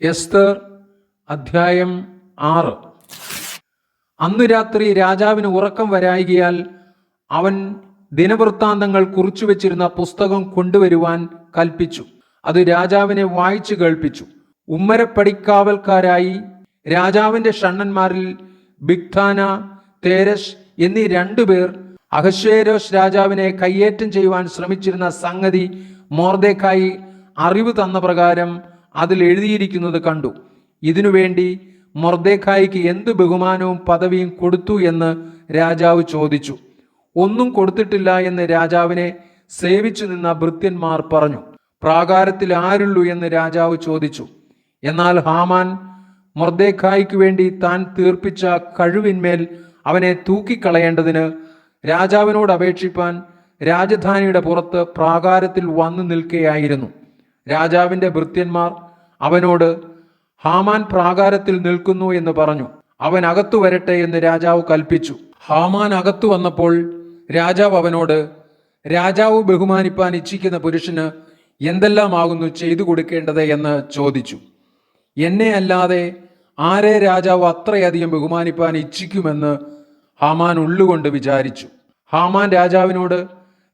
എസ്തർ അധ്യായം ആറ്. അന്നു രാത്രി രാജാവിന് ഉറക്കം വരായികയാൽ അവൻ ദിനവൃത്താന്തങ്ങൾ കുറിച്ചു വെച്ചിരുന്ന പുസ്തകം കൊണ്ടുവരുവാൻ കൽപ്പിച്ചു. അത് രാജാവിനെ വായിച്ചു കേൾപ്പിച്ചു. ഉമ്മരപ്പടിക്കാവൽക്കാരായി രാജാവിന്റെ ഷണ്ണന്മാരിൽ ബിഗ്ധാന തേരസ് എന്നീ രണ്ടുപേർ അഹശ്വേരോസ് രാജാവിനെ കയ്യേറ്റം ചെയ്യുവാൻ ശ്രമിച്ചിരുന്ന സംഗതി മോർദേക്കായി അറിവ് തന്ന പ്രകാരം അതിൽ എഴുതിയിരിക്കുന്നത് കണ്ടു. ഇതിനുവേണ്ടി മൊർദേഖായിക്ക് എന്ത് ബഹുമാനവും പദവിയും കൊടുത്തു എന്ന് രാജാവ് ചോദിച്ചു. ഒന്നും കൊടുത്തിട്ടില്ല എന്ന് രാജാവിനെ സേവിച്ചു നിന്ന ഭൃത്യന്മാർ പറഞ്ഞു. പ്രാകാരത്തിൽ ആരുള്ളൂ എന്ന് രാജാവ് ചോദിച്ചു. എന്നാൽ ഹാമാൻ മൊർദേഖായിക്ക് വേണ്ടി താൻ തീർപ്പിച്ച കഴിവിന്മേൽ അവനെ തൂക്കിക്കളയേണ്ടതിന് രാജാവിനോട് അപേക്ഷിപ്പാൻ രാജധാനിയുടെ പുറത്ത് പ്രാകാരത്തിൽ വന്നു നിൽക്കുകയായിരുന്നു രാജാവിന്റെ ഭൃത്യന്മാർ അവനോട് ഹാമാൻ പ്രാകാരത്തിൽ നിൽക്കുന്നു എന്ന് പറഞ്ഞു. അവൻ അകത്തു വരട്ടെ എന്ന് രാജാവ് കൽപ്പിച്ചു. ഹാമാൻ അകത്തു വന്നപ്പോൾ രാജാവ് അവനോട് രാജാവ് ബഹുമാനിപ്പാൻ ഇച്ഛിക്കുന്ന പുരുഷന് എന്തെല്ലാമാകുന്നു ചെയ്തു കൊടുക്കേണ്ടത് എന്ന് ചോദിച്ചു. എന്നെ അല്ലാതെ ആരെ രാജാവ് അത്രയധികം ബഹുമാനിപ്പാൻ ഇച്ഛിക്കുമെന്ന് ഹാമാൻ ഉള്ളുകൊണ്ട് വിചാരിച്ചു. ഹാമാൻ രാജാവിനോട്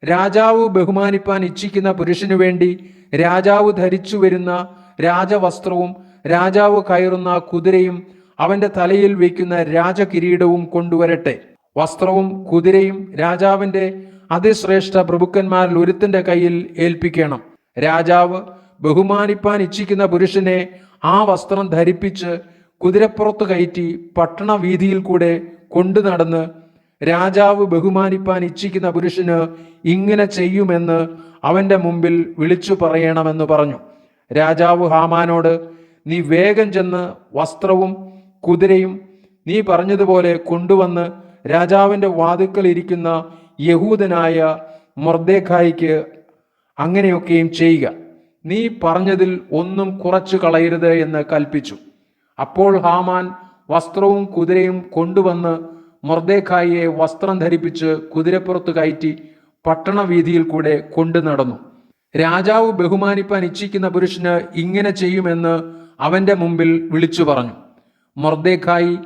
രാജാവ് ബഹുമാനിപ്പാൻ ഇച്ഛിക്കുന്ന പുരുഷനു വേണ്ടി രാജാവ് ധരിച്ചു വരുന്ന രാജവസ്ത്രവും രാജാവ് കയറുന്ന കുതിരയും അവന്റെ തലയിൽ വയ്ക്കുന്ന രാജകിരീടവും കൊണ്ടുവരട്ടെ. വസ്ത്രവും കുതിരയും രാജാവിന്റെ അതിശ്രേഷ്ഠ പ്രഭുക്കന്മാരിൽ ഒരുത്തിന്റെ കയ്യിൽ ഏൽപ്പിക്കണം. രാജാവ് ബഹുമാനിപ്പാൻ ഇച്ഛിക്കുന്ന പുരുഷനെ ആ വസ്ത്രം ധരിപ്പിച്ച് കുതിരപ്പുറത്ത് കയറ്റി പട്ടണ വീതിയിൽ കൂടെ കൊണ്ടു നടന്ന് രാജാവ് ബഹുമാനിപ്പാൻ ഇച്ഛിക്കുന്ന പുരുഷന് ഇങ്ങനെ ചെയ്യുമെന്ന് അവന്റെ മുമ്പിൽ വിളിച്ചു പറയണമെന്ന് പറഞ്ഞു. രാജാവ് ഹാമാനോട് നീ വേഗം ചെന്ന് വസ്ത്രവും കുതിരയും നീ പറഞ്ഞതുപോലെ കൊണ്ടുവന്ന് രാജാവിന്റെ വാതുക്കൽ ഇരിക്കുന്ന യഹൂദനായ മൊർദേഖായിക്ക് അങ്ങനെയൊക്കെയും ചെയ്യുക. നീ പറഞ്ഞതിൽ ഒന്നും കുറച്ചു കളയരുത് എന്ന് കൽപ്പിച്ചു. അപ്പോൾ ഹാമാൻ വസ്ത്രവും കുതിരയും കൊണ്ടുവന്ന് മൊർദേഖായിയെ വസ്ത്രം ധരിപ്പിച്ച് കുതിരപ്പുറത്ത് കയറ്റി പട്ടണ വീതിയിൽ കൂടെ കൊണ്ടു നടന്നു. രാജാവ് ബഹുമാനിപ്പാൻ ഇച്ഛിക്കുന്ന പുരുഷന് ഇങ്ങനെ ചെയ്യുമെന്ന് അവന്റെ മുമ്പിൽ വിളിച്ചു പറഞ്ഞു. മൊർദേഖായി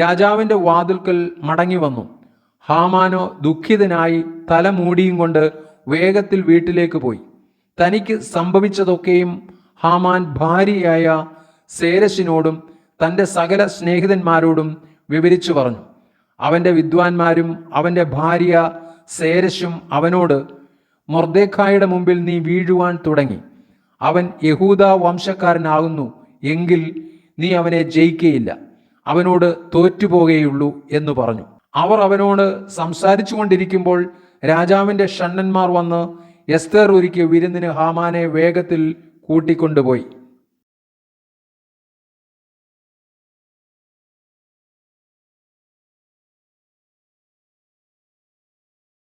രാജാവിന്റെ വാതിൽക്കൽ മടങ്ങി വന്നു. ഹാമാനോ ദുഃഖിതനായി തല മൂടിയും കൊണ്ട് വേഗത്തിൽ വീട്ടിലേക്ക് പോയി. തനിക്ക് സംഭവിച്ചതൊക്കെയും ഹാമാൻ ഭാര്യയായ സേരശിനോടും തന്റെ സകല സ്നേഹിതന്മാരോടും വിവരിച്ചു പറഞ്ഞു. അവന്റെ വിദ്വാൻമാരും അവന്റെ ഭാര്യ സേരശും അവനോട് മൊർദേഖായുടെ മുമ്പിൽ നീ വീഴുവാൻ തുടങ്ങി. അവൻ യഹൂദ വംശക്കാരനാകുന്നു എങ്കിൽ നീ അവനെ ജയിക്കുകയില്ല അവനോട് തോറ്റുപോകുകയുള്ളൂ എന്ന് പറഞ്ഞു. അവർ അവനോട് സംസാരിച്ചു കൊണ്ടിരിക്കുമ്പോൾ രാജാവിന്റെ ഷണ്ണന്മാർ വന്ന് എസ്തർ ഒരുക്കിയ വിരുന്നിന് ഹാമാനെ വേഗത്തിൽ കൂട്ടിക്കൊണ്ടുപോയി.